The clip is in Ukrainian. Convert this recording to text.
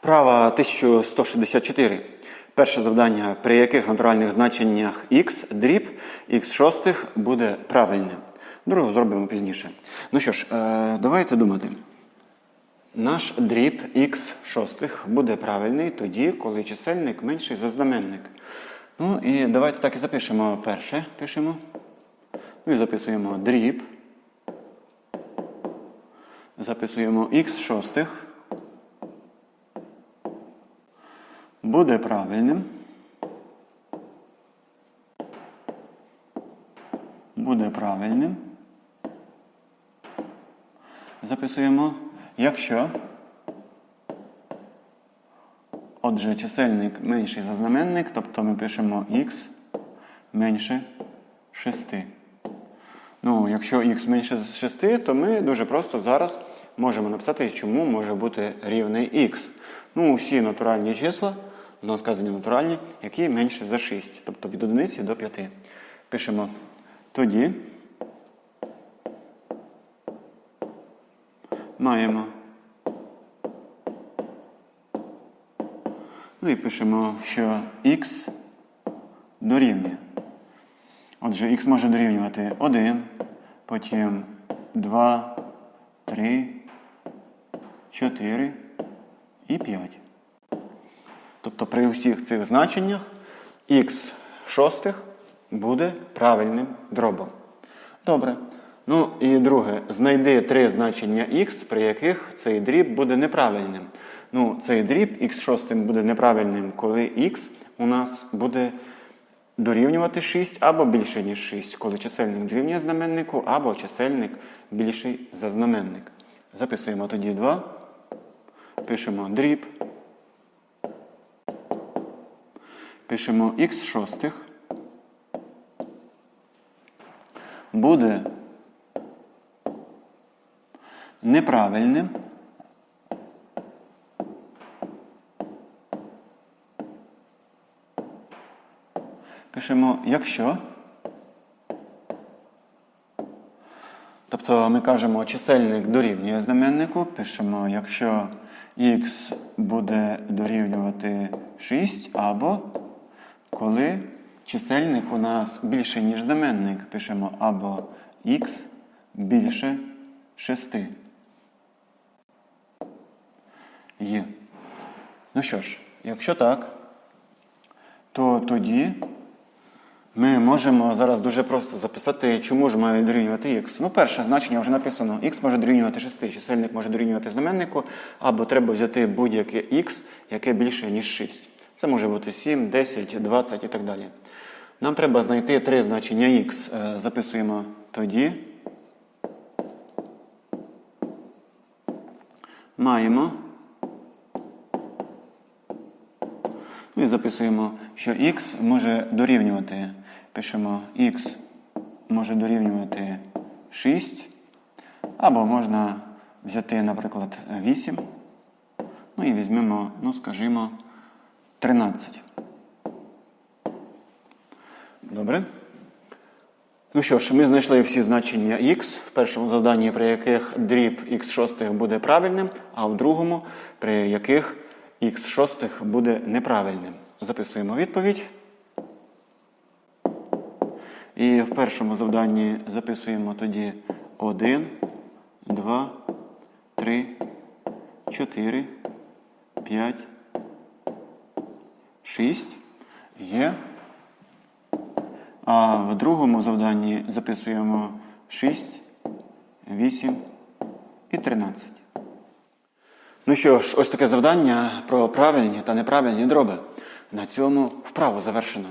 Вправа 1164. Перше завдання, при яких натуральних значеннях x дріб x шостих буде правильним. Друге зробимо пізніше. Ну що ж, е, давайте думати. Наш дріб x шостих буде правильний тоді, коли чисельник менший за знаменник. Ну і давайте так і запишемо перше. Пишемо. Ну і записуємо дріб. Записуємо x шостих. Буде правильним. Буде правильним. Записуємо, якщо. Отже, чисельник менший за знаменник, тобто ми пишемо х менше 6. Ну, якщо х менше з 6, то ми дуже просто зараз можемо написати, чому може бути рівний х. Ну, всі натуральні числа, у нас сказані натуральні, які менше за 6, тобто від 1 до 5. Пишемо тоді. Маємо. Ну і пишемо, що х дорівнює. Отже, х може дорівнювати 1, потім 2, 3, 4 і 5. Тобто при усіх цих значеннях х шостих буде правильним дробом. Добре. Ну і друге, знайди три значення х, при яких цей дріб буде неправильним. Ну, цей дріб х шостим буде неправильним, коли х у нас буде дорівнювати 6 або більше, ніж 6, коли чисельник дорівнює знаменнику, або чисельник більший за знаменник. Записуємо тоді 2. Пишемо дріб. Пишемо х шостих. Буде неправильним. Пишемо якщо. Тобто ми кажемо чисельник дорівнює знаменнику, пишемо, якщо х буде дорівнювати 6, або коли чисельник у нас більше, ніж знаменник, пишемо або х більше 6. Є. Ну що ж, якщо так, то тоді ми можемо зараз дуже просто записати, чому ж має дорівнювати х. Ну, перше значення вже написано, х може дорівнювати 6, чисельник може дорівнювати знаменнику, або треба взяти будь-яке х, яке більше, ніж 6. Це може бути 7, 10, 20 і так далі. Нам треба знайти три значення х. Е, Записуємо тоді. Маємо. Ну і записуємо, що х може дорівнювати. Пишемо х може дорівнювати 6. Або можна взяти, наприклад, 8. Ну і візьмемо, ну, скажімо, 13. Добре? Ну що ж, ми знайшли всі значення х в першому завданні, при яких дріб х шостих буде правильним, а в другому, при яких х шостих буде неправильним. Записуємо відповідь. І в першому завданні записуємо тоді 1, 2, 3, 4, 5, 6. Є. А в другому завданні записуємо 6, 8 і 13. Ну що ж, ось таке завдання про правильні та неправильні дроби. На цьому вправу завершено.